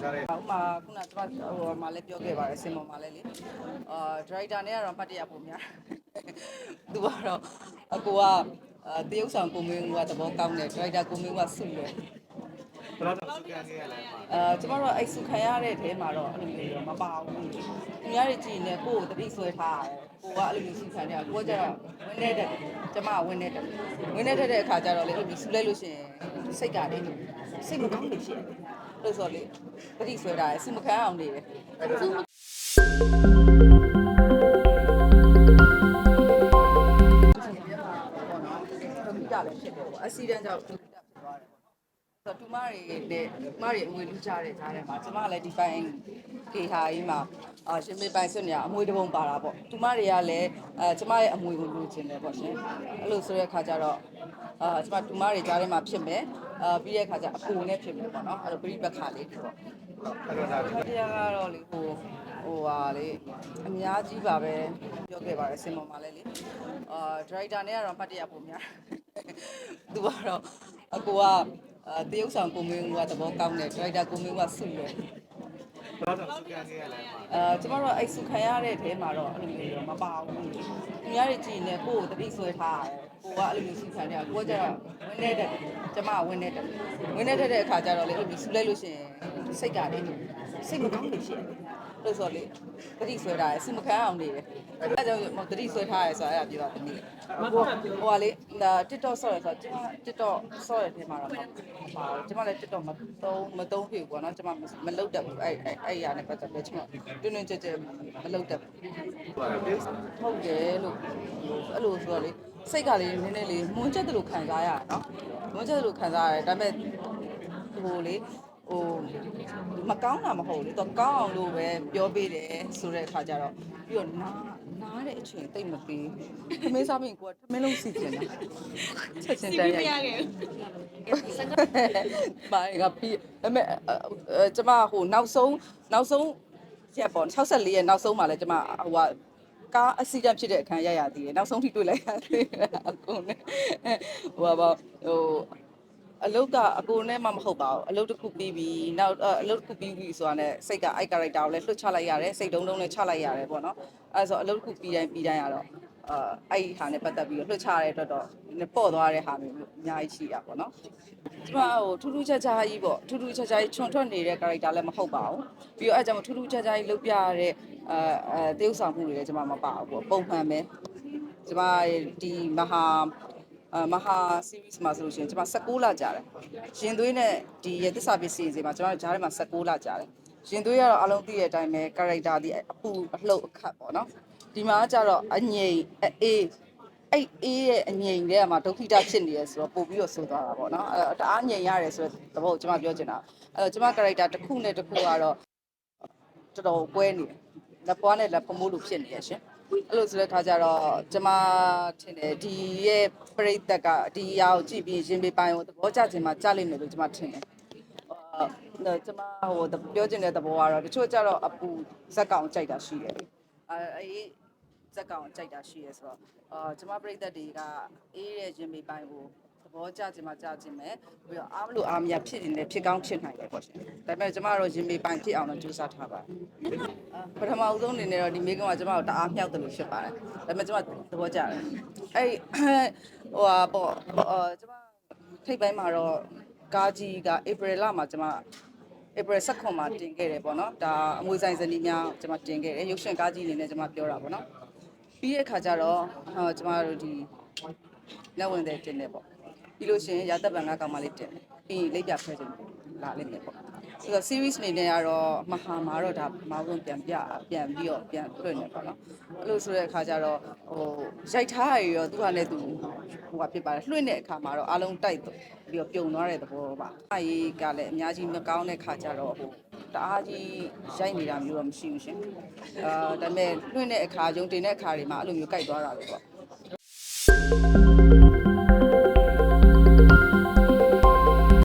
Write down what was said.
ကြားတယ်ဥမာခုနကကျွန်မဟိုမှာလည်းပြောခဲ့ပါတယ်စင်ပေါ်မှာလည်းလေအာဒရိုက်တာနဲ့ကတော့မှတ်တရပုံများသူကတော့အကိုကအာတရုပ်ဆောင်ကိုမင်းကသဘောကောင်းတယ်ဒရိုက်တာကိုမင်းကဆုတယ်ဘယ်တော့တော့စကန်ခဲ့ရလဲပါအာကျမတို့အဲ့ဆုခံရတဲ့ထဲမှာတော့အဲ့လိုမျိုးတော့မပါဘူးသူများတွေကြည့်နေကိုယ်ကိုတတိဆွဲထားတယ်ကိုကအဲ့လိုမျိုးဆုခံတယ်ကိုကကျတော့ဝင်းနေတဲ့ကျမကဝင်းနေတဲ့ဝင်းနေတဲ့တဲ့အခါကျတော့လေအဲ့လိုမျိုးဆုလိုက်လို့ရှိရင်စိတ်ကလေစိတ်မကောင်းလို့ရှိရင် လို့ဆိုလေတတိဆွဲထားတယ်ဆုမခံအောင်နေတယ်ပေါ့နော်ဒုက္ခလည်းဖြစ်တယ်ပေါ့အက်ဆီဒန့်ကြောင့်ဒုက္ခဖြစ်သွားတယ်ပေါ့ ဆိုတော့တူမတွေနဲ့တူမတွေအမွေလူကြတဲ့ကြားထဲမှာကျမကလည်းဒီပိုင်းကေဟာကြီးမှာအာရှင်မေပိုင်စွနေအမွေတစ်ပုံပါတာပေါ့တူမတွေကလည်းအဲကျမရဲ့အမွေကိုလိုချင်တယ်ပေါ့ရှင်အဲ့လိုဆိုတဲ့အခါကျတော့အာကျမတူမတွေကြားထဲမှာဖြစ်မယ်အာပြီးတဲ့အခါကျအကူနဲ့ဖြစ်မယ်ပေါ့နော်အဲ့လိုပြိပက္ခလေးတွေပေါ့အဲ့တော့ဒါဒီတရားကတော့လေဟိုဟိုဟာလေအများကြီးပါပဲပြောခဲ့ပါတယ်စင်ပေါ်မှာလည်းလေအာဒရိုက်တာနဲ့ကတော့မှတ်တရပုံများသူကတော့အကိုက အာတရုပ်ဆောင်ကိုမင်းကသဘောကောင်းတယ်ဒရိုက်တာကိုမင်းကဆုတယ်ဘယ်တော့တော့စကန်ခဲ့ရလဲပါအာကျမတို့အဲ့ဆုခံရတဲ့ထဲမှာတော့အဲ့လိုမျိုးတော့မပါဘူးသူများတွေကြည့်နေကိုယ်ကိုတတိဆွဲထားတယ်ကိုကအဲ့လိုမျိုးဆုခံတယ်ကိုကကျတော့ဝင်းနေတဲ့ကျမကဝင်းနေတဲ့ဝင်းနေတဲ့တဲ့အခါကျတော့လေအဲ့လိုမျိုးဆုလိုက်လို့ရှိရင်စိတ်ကလေစိတ်မကောင်းလို့ရှိရင် လို့ဆိုလေတတိဆွဲထားတယ်ဆုမခံအောင်နေတယ်အဲ့ဒါကြောင့်တတိဆွဲထားရဲဆိုတာအဲ့ဒါပြောတာတနည်းဟိုဟိုကလေ TikTok ဆော့ရဆိုကျမ TikTok ဆော့ရတဲ့ထဲမှာတော့မပါဘူးကျမလည်း TikTok မသုံးမသုံးဖြစ်ဘူးပေါ့နော်ကျမမလုပ်တတ်ဘူးအဲ့အဲ့အဲ့ရနဲ့ပတ်သက်ပြီးကျမတွင်းတွင်းကြဲကြဲမလုပ်တတ်ဘူးဟုတ်တယ်လို့အဲ့လိုဆိုတော့လေစိတ်ကလေးနည်းနည်းလေးမွန်းချက်တယ်လို့ခံစားရတာနော်မွန်းချက်တယ်လို့ခံစားရတယ်ဒါပေမဲ့ဟိုလေ ဟိုမကောင်းတာမဟုတ်ဘူးလေတော့ကောင်းအောင်လို့ပဲပြောပေးတယ်ဆိုတဲ့အခါကျတော့ပြီးတော့နားနားတဲ့အချိန်တိတ်မပေးဘူးသမင်းစားပြင်ကိုကသမင်းလုံးစီကျင်တာချက်ချင်းတန်းရိုက်ပါရကပြီးဒါပေမဲ့အဲကျမဟိုနောက်ဆုံးနောက်ဆုံးရက်ပေါ့64ရက်နောက်ဆုံးမှလည်းကျမဟိုကကားအစီအကျဖြစ်တဲ့အခန်းရရသေးတယ်နောက်ဆုံးထိတွေ့လိုက်ရသေးတယ်အကုန်နဲ့ဟိုပါဟို အလုတ်ကအကိုနဲ့မှမဟုတ်ပါဘူးအလုတ်တစ်ခုပြီးပြီးနောက်အလုတ်တစ်ခုပြီးပြီးဆိုတာနဲ့စိတ်ကအိုက် character ကိုလည်းလွှတ်ချလိုက်ရတယ်စိတ်တုံးတုံးနဲ့ချလိုက်ရတယ်ပေါ့နော်အဲဆိုအလုတ်တစ်ခုပြီးတိုင်းပြီးတိုင်းရတော့အာအဲ့ဒီဟာနဲ့ပတ်သက်ပြီးတော့လွှတ်ချရတဲ့အတွက်တော့ပေါ့သွားတဲ့ဟာမျိုးအများကြီးရှိရပါတော့ကျမဟိုထူးထူးခြားခြားကြီးပေါ့ထူးထူးခြားခြားကြီးချွန်ထွက်နေတဲ့ character လည်းမဟုတ်ပါဘူးပြီးတော့အဲကြောင့်ထူးထူးခြားခြားကြီးလုပ်ပြရတဲ့အဲအဲတရုပ်ဆောင်မှုတွေလည်းကျမမပါဘူးပေါ့ပုံမှန်ပဲကျမဒီမဟာ အမဟာ series မှာဆိုလို့ရှိရင်ကျမ16လကြာတယ်။ရင်သွေးနဲ့ဒီရသစ္စာပစ္စည်းစီမှာကျမတို့ဂျားထဲမှာ16လကြာတယ်။ရင်သွေးကတော့အလုံးသိတဲ့အတိုင်းပဲ character ဒီအပူအလှုပ်အခတ်ပေါ့နော်။ဒီမှာကျတော့အငိမ်အေးအဲ့အေးရဲ့အငိမ်တွေကမှဒုက္ခိတဖြစ်နေရဆိုတော့ပို့ပြီးတော့ဆိုသွားတာပေါ့နော်။အဲတအားငိမ်ရတယ်ဆိုတော့သဘောကိုကျမပြောချင်တာ။အဲတော့ကျမ character တစ်ခုနဲ့တစ်ခုကတော့တော်တော်ကွဲနေတယ်လက်ပွားနဲ့လက်ဖမိုးလိုဖြစ်နေရရှင် အဲ့လိုဆိုတဲ့ခါကျတော့ကျမထင်တယ်ဒီရဲ့ပြိတက်ကဒီအရာကိုကြည့်ပြီးရင်ပေးပိုင်းကိုသဘောကျခြင်းမှာကြားလိမ့်မယ်လို့ကျမထင်တယ်အာကျမဟိုပြောချင်တဲ့သဘောကတော့တချို့ကျတော့အပူဇက်ကောင်ကြိုက်တာရှိတယ်အဲအေးဇက်ကောင်ကြိုက်တာရှိရဲဆိုတော့အာကျမပြိသက်တွေကအေးတဲ့ရင်ပေးပိုင်းကိုသဘောကျခြင်းမှာကြားခြင်းပဲပြီးတော့အားမလို့အားမရဖြစ်နေတယ်ဖြစ်ကောင်းဖြစ်နိုင်တယ်ပေါ့ရှင်ဒါပေမဲ့ကျမတို့ရင်ပေးပိုင်းဖြစ်အောင်တော့ကြိုးစားထားပါတယ် ပထမအဆုံးအနေနဲ့တော့ဒီမိကုံကကျမတို့တအားမြောက်တယ်လို့ဖြစ်ပါတယ်။ဒါပေမဲ့ကျမသဘောကျတယ်။အဲ့ဟိုဟာပေါ့အော်ကျမထိပ်ပိုင်းမှာတော့ကားကြီးကဧပြီလမှာကျမဧပြီ16မှာတင်ခဲ့တယ်ပေါ့နော်။ဒါအမွေဆိုင်ဇနီးများကျမတင်ခဲ့တယ်။ရုပ်ရှင်ကားကြီးအနေနဲ့ကျမပြောတာပေါ့နော်။ပြီးတဲ့အခါကျတော့ဟောကျမတို့ဒီလက်ဝင်တဲ့တင်တယ်ပေါ့။ပြီးလို့ရှိရင်ရာသက်ပံကကောင်မလေးတင်တယ်။ပြီးရင်လိပ်ပြဖဲခြင်းလာလိမ့်မယ်ပေါ့။ ဆိုတော့ series အနေနဲ့ကတော့မဟာမှာတော့ဒါမအောင်ဆုံးပြန်ပြပြန်ပြီးတော့ပြန်လွှင့်နေပါတော့အဲ့လိုဆိုတဲ့အခါကျတော့ဟိုရိုက်ထားရရောသူကလည်းသူဟိုကဖြစ်ပါတယ်လွှင့်တဲ့အခါမှာတော့အားလုံးတိုက်ပြီးတော့ပြုံသွားတဲ့သဘောပါအဲ့ဒီကလည်းအများကြီးမကောင်းတဲ့ခါကျတော့ဟိုတအားကြီးရိုက်နေတာမျိုးတော့မရှိဘူးရှင်အာဒါပေမဲ့လွှင့်တဲ့အခါဂျုံတင်တဲ့အခါတွေမှာအဲ့လိုမျိုးကြိုက်သွားတာပဲပေါ့